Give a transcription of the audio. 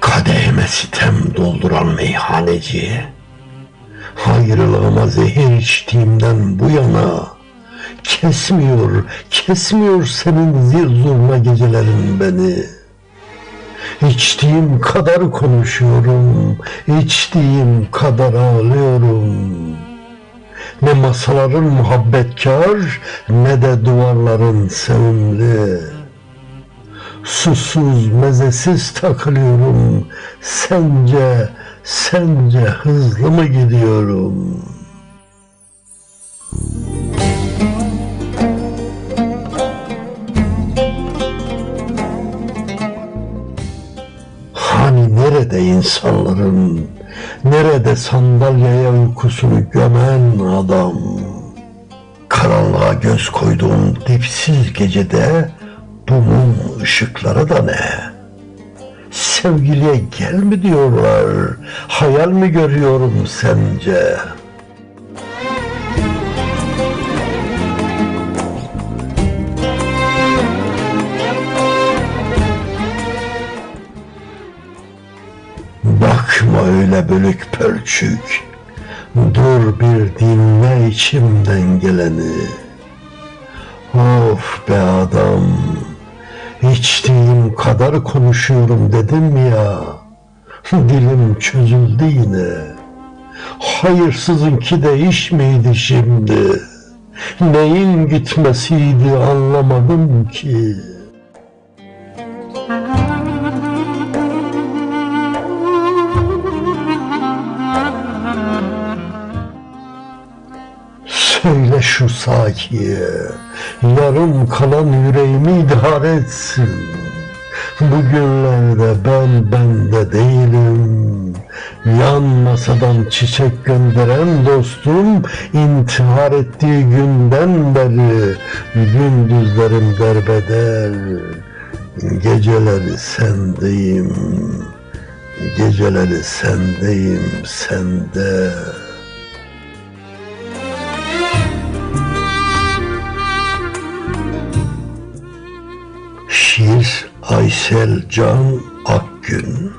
Kadehime sitem dolduran meyhaneciye, Hayrılığıma zehir içtiğimden bu yana, Kesmiyor, kesmiyor senin zil zurna gecelerin beni. İçtiğim kadar konuşuyorum, içtiğim kadar ağlıyorum. Ne masaların muhabbetkar, ne de duvarların sevimli. Susuz, mezesiz takılıyorum. Sence, sence hızlı mı gidiyorum? Nerede insanların, nerede sandalyeye uykusunu gömen adam? Karanlığa göz koyduğum dipsiz gecede bu mum ışıkları da ne? Sevgiliye gel mi diyorlar, hayal mi görüyorum sence? Bakma öyle bölük pörçük, dur bir dinle içimden geleni. Of be adam, içtiğim kadar konuşuyorum dedim ya, dilim çözüldü yine. Hayırsızınki de iş miydi şimdi? Neyin gitmesiydi anlamadım ki. Söyle şu sakiye, yarım kalan yüreğimi idare etsin. Bugünlerde ben bende değilim. Yan masadan çiçek gönderen dostum intihar ettiği günden beri gündüzlerim derbeder. Geceleri sendeyim, geceleri sendeyim, sende. Şiir Aysel Can Akgün